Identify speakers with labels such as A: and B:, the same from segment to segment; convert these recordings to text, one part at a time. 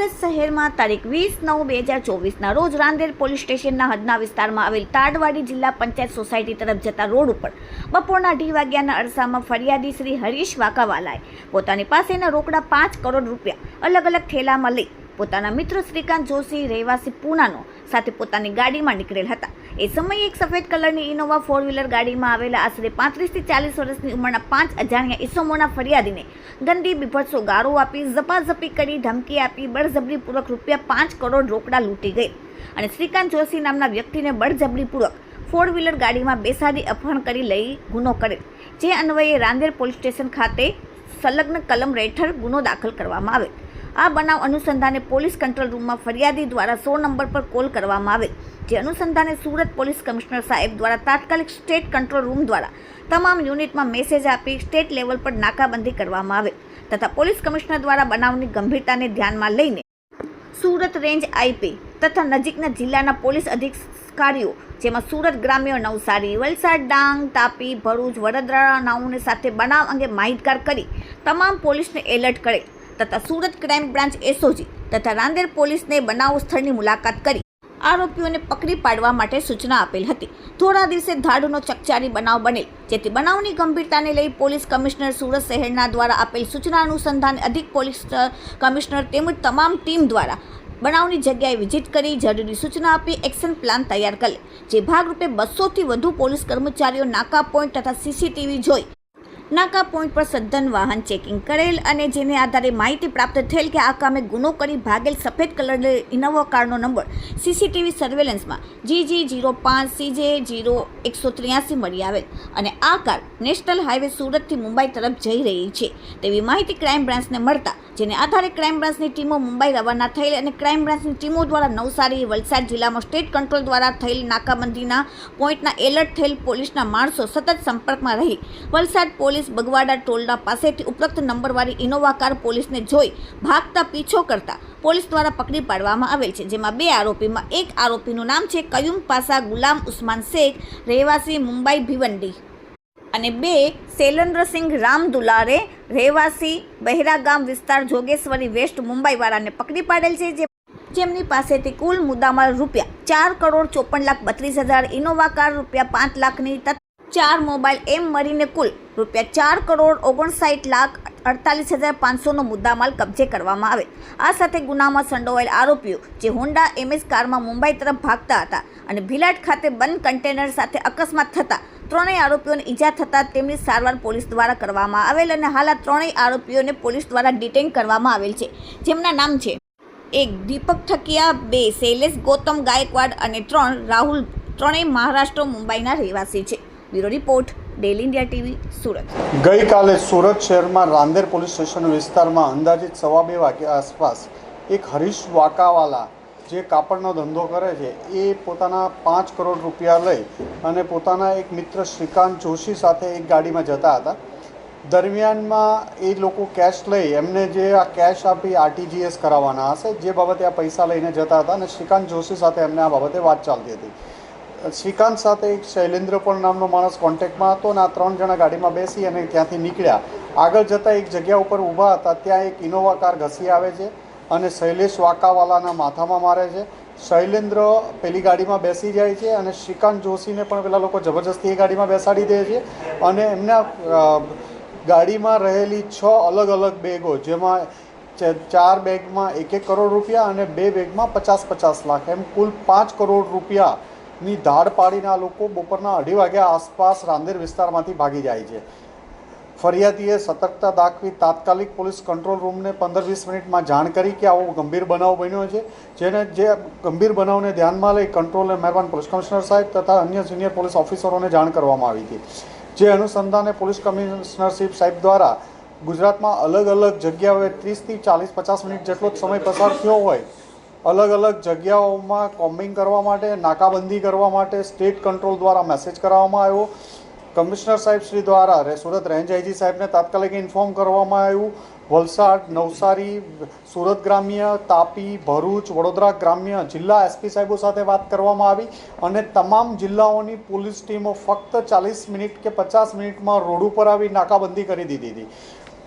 A: સુરત શહેરમાં તારીખ વીસ નવ બે હજાર ચોવીસના રોજ રાંદેર પોલીસ સ્ટેશનના હદના વિસ્તારમાં આવેલ તાડવાડી જિલ્લા પંચાયત સોસાયટી તરફ જતા રોડ ઉપર બપોરના અઢી વાગ્યાના અરસામાં ફરિયાદી શ્રી હરીશ વાકાવાલાએ પોતાની પાસેના રોકડા પાંચ કરોડ રૂપિયા અલગ અલગ થેલામાં લઈ પોતાના મિત્ર શ્રીકાંત જોશી, રહેવાસી પૂનાનો સાથે પોતાની ગાડીમાં નીકળેલ હતા. એ સમયે એક સફેદ કલરની ઇનોવા ફોર વ્હીલર ગાડીમાં આવેલા આશરે પાંત્રીસથી ચાલીસ વર્ષની ઉંમરના પાંચ અજાણ્યા ઇસમોના ફરિયાદીને ગંદી, બીભત્સો ગાળો આપી ઝપાઝપી કરી ધમકી આપી બળજબરીપૂર્વક રૂપિયા પાંચ કરોડ રોકડા લૂંટી ગઈ. અને શ્રીકાંત જોશી નામના વ્યક્તિને બળજબરીપૂર્વક ફોર વ્હીલર ગાડીમાં બેસાડી અપહરણ કરી લઈ ગુનો કરેલ જે અન્વયે રાંદેર પોલીસ સ્ટેશન ખાતે સંલગ્ન કલમ રેઠળ ગુનો દાખલ કરવામાં આવેલ આ બનાવ અનુસંધાને પોલીસ કંટ્રોલ રૂમમાં ફરિયાદી દ્વારા સો નંબર પર કોલ કરવામાં આવેલ, જે અનુસંધાને સુરત પોલીસ કમિશનર સાહેબ દ્વારા તાત્કાલિક સ્ટેટ કંટ્રોલ રૂમ દ્વારા તમામ યુનિટમાં મેસેજ આપી સ્ટેટ લેવલ પર નાકાબંધી કરવામાં આવેલ તથા પોલીસ કમિશનર દ્વારા બનાવની ગંભીરતાને ધ્યાનમાં લઈને સુરત રેન્જ આઈપી તથા નજીકના જિલ્લાના પોલીસ અધિકારીઓ, જેમાં સુરત ગ્રામ્ય નવસારી, વલસાડ, ડાંગ, તાપી, ભરૂચ, વડોદરા નાઉને સાથે બનાવ અંગે માહિતગાર કરી તમામ પોલીસને એલર્ટ કરે તથા સુરત ક્રાઇમ બ્રાન્ચ એસઓજી તથા રાંદેર પોલીસને બનાવ સ્થળની મુલાકાત કરી. આરોપીઓને પકડી પાડવા માટે સૂચના આપેલ હતી. થોડા દિવસે ધાડુનો ચકચારી બનાવ બનેલ, જેથી બનાવની ગંભીરતાને લઈ પોલીસ કમિશનર સુરત શહેરના દ્વારા આપેલ સૂચના અનુસંધાને અધિક પોલીસ કમિશનર તેમજ તમામ ટીમ દ્વારા બનાવની જગ્યાએ વિઝિટ કરી જરૂરી સૂચના આપી એક્શન પ્લાન તૈયાર કરે જે ભાગરૂપે બસોથી વધુ પોલીસ કર્મચારીઓ નાકા પોઈન્ટ તથા સીસીટીવી જોઈ નાકા પોઈન્ટ પર સદ્ધન વાહન ચેકિંગ કરેલ અને જેને આધારે માહિતી પ્રાપ્ત થયેલ કે આ કામે ગુનો કરી ભાગેલ સફેદ કલરની ઇનોવા કારનો નંબર સીસીટીવી સર્વેલન્સમાં જી જી જીરો પાંચ સીજે જીરો એકસો ત્ર્યાસી મળી આવેલ અને આ કાર નેશનલ હાઈવે સુરતથી મુંબઈ તરફ જઈ રહી છે. તેવી માહિતી ક્રાઇમ બ્રાન્ચને મળતા, જેને આધારે ક્રાઇમ બ્રાન્ચની ટીમો મુંબઈ રવાના થયેલ અને ક્રાઇમ બ્રાન્ચની ટીમો દ્વારા નવસારી, વલસાડ જિલ્લામાં સ્ટેટ કંટ્રોલ દ્વારા થયેલ નાકાબંધીના પોઈન્ટના એલર્ટ થયેલ પોલીસના માણસો સતત સંપર્કમાં રહી વલસાડ પોલીસ બગવાડા ટોલના પાસેથી ઉપરોક્ત નંબરવાળી ઇનોવા કાર પોલીસને જોઈ ભાગતા પીછો કરતા પોલીસ દ્વારા પકડી પાડવામાં આવેલ છે, જેમાં બે આરોપીમાં એક આરોપીનું નામ છે કયુમ પાસા ગુલામ ઉસ્માન શેખ, રહેવાસી મુંબઈ ભિવંડી. અને બે શૈલેન્દ્રસિંહ રામ રહેવાસી બહેરા ગામ વિસ્તાર જોગેશ્વરી વેસ્ટ મુંબઈવાળાને પકડી પાડેલ છે, જે જેમની પાસેથી કુલ મુદ્દામાલ રૂપિયા ચાર કરોડ ચોપન લાખ બત્રીસ હજાર ઇનોવા કાર રૂપિયા પાંચ લાખની ચાર મોબાઈલ એમ મળીને કુલ રૂપિયા ચાર કરોડ ઓગણસાઠ લાખ અડતાલીસ હજાર પાંચસોનો મુદ્દામાલ કબજે કરવામાં આવે. આ સાથે ગુનામાં સંડોવાયેલ આરોપીઓ જે હોન્ડા એમએસ કારમાં મુંબઈ તરફ ભાગતા હતા અને ભિલાટ ખાતે બંધ કન્ટેનર સાથે અકસ્માત થતાં ત્રણેય આરોપીઓને ઈજા થતાં તેમની સારવાર પોલીસ દ્વારા કરવામાં આવેલ અને હાલ આ ત્રણેય આરોપીઓને પોલીસ દ્વારા ડિટેન કરવામાં આવેલ છે. જેમના નામ છે એક દીપક ઠકિયા, બે શૈલેષ ગૌતમ ગાયકવાડ અને ત્રણ રાહુલ, ત્રણેય મહારાષ્ટ્ર, મુંબઈના રહેવાસી છે. Bureau report daily India TV, Surat.
B: ગઈકાલે સુરત શહેરમાં રાંદેર પોલીસ સ્ટેશન વિસ્તારમાં અંદાજિત સવા બે વાગ્યા આસપાસ એક હરીશ વાકાવાલા જે કાપડનો ધંધો કરે છે, એ પોતાના પાંચ કરોડ રૂપિયા લઈ અને પોતાના એક મિત્ર શ્રીકાંત જોશી સાથે એક ગાડીમાં જતા હતા. દરમિયાનમાં એ લોકો કેશ લઈ એમને જે આ કેશ આપી આરટીજીએસ કરાવવાના હશે, જે બાબતે આ પૈસા લઈને જતા હતા અને શ્રીકાંત જોશી સાથે એમને આ બાબતે વાત ચાલતી હતી. શ્રીકાંત સાથે એક શૈલેન્દ્ર પણ નામનો માણસ કોન્ટેક્ટમાં હતો અને આ ત્રણ જણા ગાડીમાં બેસી અને ત્યાંથી નીકળ્યા. આગળ જતાં એક જગ્યા ઉપર ઊભા હતા, ત્યાં એક ઇનોવા કાર ઘસી આવે છે અને શૈલેષ વાકાવાલાના માથામાં મારે છે. શૈલેન્દ્ર પેલી ગાડીમાં બેસી જાય છે અને શ્રીકાંત જોશીને પણ પેલા લોકો જબરજસ્તી એ ગાડીમાં બેસાડી દે છે અને એમના ગાડીમાં રહેલી છ અલગ અલગ બેગો, જેમાં ચાર બેગમાં એક એક કરોડ રૂપિયા અને બે બેગમાં પચાસ પચાસ લાખ, એમ કુલ પાંચ કરોડ રૂપિયાની ધાડ પાડીને આ લોકો બપોરના અઢી વાગ્યા આસપાસ રાંદેર વિસ્તારમાંથી ભાગી જાય છે. ફરિયાદીએ સતર્કતા દાખવી તાત્કાલિક પોલીસ કંટ્રોલ રૂમને પંદર વીસ મિનિટમાં જાણ કરી કે આવો ગંભીર બનાવ બન્યો છે. જેને જે ગંભીર બનાવને ધ્યાનમાં લઈ કંટ્રોલ મહેરબાન પોલીસ કમિશનર સાહેબ તથા અન્ય સિનિયર પોલીસ ઓફિસરોને જાણ કરવામાં આવી હતી. જે અનુસંધાને પોલીસ કમિશનરશીપ સાહેબ દ્વારા ગુજરાતમાં અલગ અલગ જગ્યાઓએ ત્રીસથી ચાલીસ પચાસ મિનિટ જેટલો જ સમય પસાર થયો હોય અલગ અલગ જગ્યાઓમાં કોમ્બિંગ કરવા માટે, નાકાબંધી કરવા માટે સ્ટેટ કંટ્રોલ દ્વારા મેસેજ કરવામાં આવ્યો. કમિશનર સાહેબ શ્રી દ્વારા સુરત રેન્જ આઈજી સાહેબને તાત્કાલિક ઇન્ફોર્મ કરવામાં આવ્યું. વલસાડ, નવસારી, સુરત ગ્રામ્ય, તાપી, ભરૂચ, વડોદરા ગ્રામ્ય જિલ્લા એસપી સાહેબો સાથે વાત કરવામાં આવી અને તમામ જિલ્લાઓની પોલીસ ટીમો ફક્ત ચાલીસ મિનિટ કે પચાસ મિનિટમાં રોડ ઉપર આવી નાકાબંધી કરી દીધી હતી.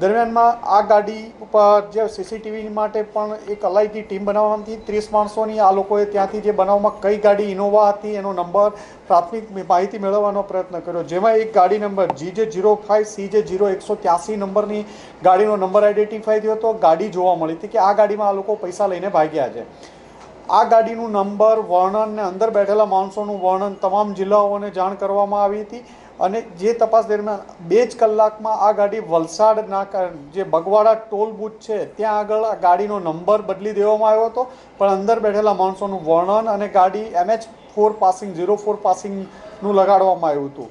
B: દરમિયાનમાં આ ગાડી ઉપર જે સીસીટીવી માટે પણ એક અલાયદી ટીમ બનાવવામાં હતી. ત્રીસ માણસોની આ લોકોએ ત્યાંથી જે બનાવવામાં કઈ ગાડી ઇનોવા હતી એનો નંબર, પ્રાથમિક માહિતી મેળવવાનો પ્રયત્ન કર્યો. જેમાં એક ગાડી number G J zero five C J zero એકસો ત્યાસી નંબરની ગાડીનો નંબર આઈડેન્ટિફાઈ થયો હતો. ગાડી જોવા મળી હતી કે આ ગાડીમાં આ લોકો પૈસા લઈને ભાગ્યા છે. આ ગાડીનું નંબર, વર્ણન ને અંદર બેઠેલા માણસોનું વર્ણન તમામ જિલ્લાઓને જાણ કરવામાં આવી હતી. અને જે તપાસ દરમિયાન બે જ કલાકમાં આ ગાડી વલસાડના જે બગવાડા ટોલ બુથ છે, ત્યાં આગળ આ ગાડીનો નંબર બદલી દેવામાં આવ્યો હતો. પણ અંદર બેઠેલા માણસોનું વર્ણન અને ગાડી MH four passing, zero four પાસિંગનું લગાડવામાં આવ્યું હતું.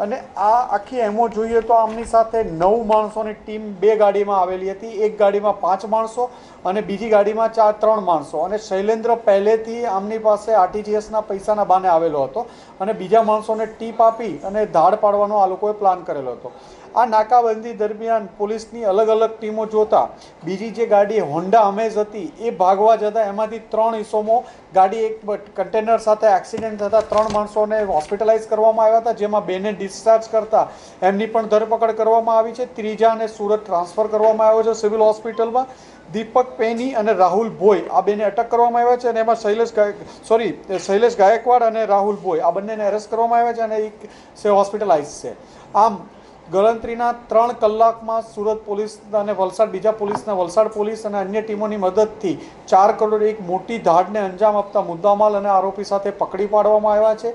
B: અને આ આખી એમો જોઈએ તો આમની સાથે નવ માણસોની ટીમ બે ગાડીમાં આવેલી હતી. એક ગાડીમાં પાંચ માણસો અને બીજી ગાડીમાં ચાર, ત્રણ માણસો. અને શૈલેન્દ્ર પહેલેથી આમની પાસે આરટીજીએસના પૈસાના બાને આવેલો હતો અને બીજા માણસોને ટીપ આપી અને ધાડ પાડવાનો આ લોકોએ પ્લાન કરેલો હતો. આ નાકાબંધી દરમિયાન પોલીસની અલગ અલગ ટીમો જોતા બીજી જે ગાડી હોન્ડા અમેઝ હતી, એ ભાગવા જતાં એમાંથી ત્રણ હિસ્સોમાં ગાડી એક કન્ટેનર સાથે એક્સિડન્ટ થતાં ત્રણ માણસોને હોસ્પિટલાઇઝ કરવામાં આવ્યા હતા, જેમાં બેને ડિસ્ચાર્જ કરતા એમની પણ ધરપકડ કરવામાં આવી છે. ત્રીજાને સુરત ટ્રાન્સફર કરવામાં આવ્યો છે સિવિલ હોસ્પિટલમાં. દીપક પેની અને રાહુલ ભોઈ આ બેને અટક કરવામાં આવ્યા છે અને એમાં શૈલેષ સોરી, શૈલેષ ગાયકવાડ અને રાહુલ ભોઈ આ બંનેને એરેસ્ટ કરવામાં આવ્યા છે અને એક હોસ્પિટલાઇઝ છે. આમ ગણતરીના ત્રણ કલાકમાં સુરત પોલીસ અને વલસાડ, બીજા પોલીસના વલસાડ પોલીસ અને અન્ય ટીમોની મદદથી ચાર કરોડ એક મોટી ધાડને અંજામ આપતા મુદ્દામાલ અને આરોપી સાથે પકડી પાડવામાં આવ્યા છે.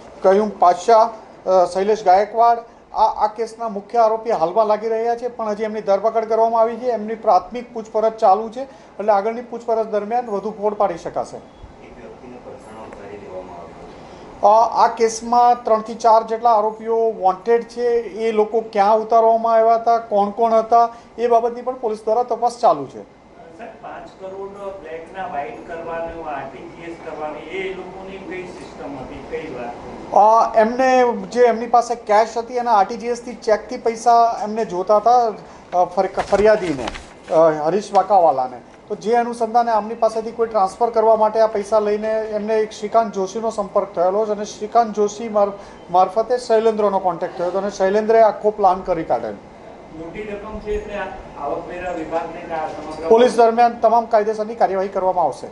B: કયુમ પાદશાહ શૈલેષ ગાયકવાડ, આ આ કેસના મુખ્ય આરોપી હાલમાં લાગી રહ્યા છે, પણ હજી એમની ધરપકડ કરવામાં આવી છે, એમની પ્રાથમિક પૂછપરછ ચાલુ છે, એટલે આગળની પૂછપરછ દરમિયાન વધુ ફોડ પાડી શકાશે. આ કેસમાં ત્રણથી ચાર જેટલા આરોપીઓ વોન્ટેડ છે, એ લોકો ક્યાં ઉતારવામાં આવ્યા હતા કોણ કોણ હતા, એ બાબતની પણ પોલીસ દ્વારા તપાસ ચાલુ છે.
C: પાંચ કરોડ બ્લેકના વ્હાઇટ કરવાનું આરટીજીએસ કરવાની એ લોકોની કઈ સિસ્ટમ હતી? કઈ વાત
B: એમને જે એમની પાસે કેશ હતી એના આરટીજીએસથી ચેકથી પૈસા એમને જોતા હતા ફરિયાદીને હરીશ વાકાવાલાને તો જે અનુસંધાને આમની પાસેથી કોઈ ટ્રાન્સફર કરવા માટે આ પૈસા લઈને એમને એક શ્રીકાંત જોશીનો સંપર્ક થયેલો છે અને શ્રીકાંત જોશી માર મારફતે શૈલેન્દ્રનો કોન્ટેક્ટ થયો હતો અને શૈલેન્દ્રે આખો પ્લાન કરી કાઢેલો.
C: મોટી રકમ છે એટલે
B: પોલીસ દરમિયાન તમામ કાયદેસરની કાર્યવાહી કરવામાં આવશે.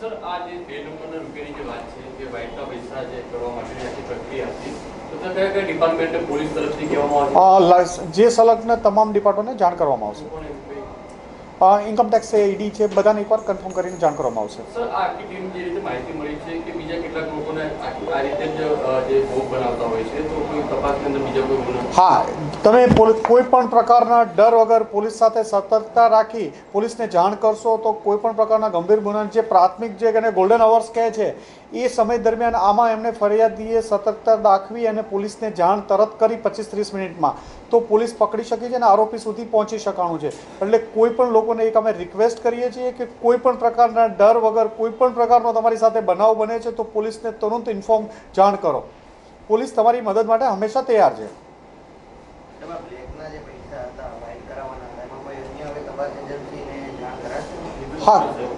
D: સર આ જે બે નંબરના રૂપિયાની જે વાત છે કે વ્હાઇટના પૈસા જે કરવા માટેની આખી પ્રક્રિયા હતી તો ત્યાં કયા કયા ડિપાર્ટમેન્ટને પોલીસ તરફથી કહેવામાં
B: અ,
D: આવ્યું
B: લાઇસ- જે સંલગ્ન તમામ ડિપાર્ટમેન્ટને જાણ કરવામાં આવશે? ઇન્કમટેક્સ છે ઈડી છે બધાને એકવાર કન્ફર્મ કરીને જાણ કરવામાં આવશે.
D: સર આખી ટીમ જે રીતે માહિતી મળી છે કે બીજા કેટલાક લોકોને આ રીતે જ જે ભોગ બનાવતા હોય છે તો કોઈ તપાસની અંદર બીજા કોઈ ગુના?
B: હા તમે કોઈ પણ પ્રકારના ડર વગર પોલીસ સાથે સતર્કતા રાખી પોલીસને જાણ કરશો તો કોઈ પણ પ્રકારના ગંભીર ગુના જે પ્રાથમિક જે ગોલ્ડન અવર્સ કહે છે એ સમય દરમિયાન આમાં એમને ફરિયાદીએ સતર્કતા દાખવી અને પોલીસને જાણ તરત કરી પચીસ ત્રીસ મિનિટમાં. તો પોલીસ પકડી શકે છે અને આરોપી સુધી પહોંચી શકવાનું છે. એટલે કોઈ પણ લોકોને એક અમે રિક્વેસ્ટ કરીએ છીએ કે કોઈ પણ પ્રકારના ડર વગર કોઈ પણ પ્રકારનો તમારી સાથે બનાવ બને છે તો પોલીસને તુરંત ઇન્ફોર્મ જાણ કરો. પોલીસ તમારી મદદ માટે હંમેશા તૈયાર છે. હા.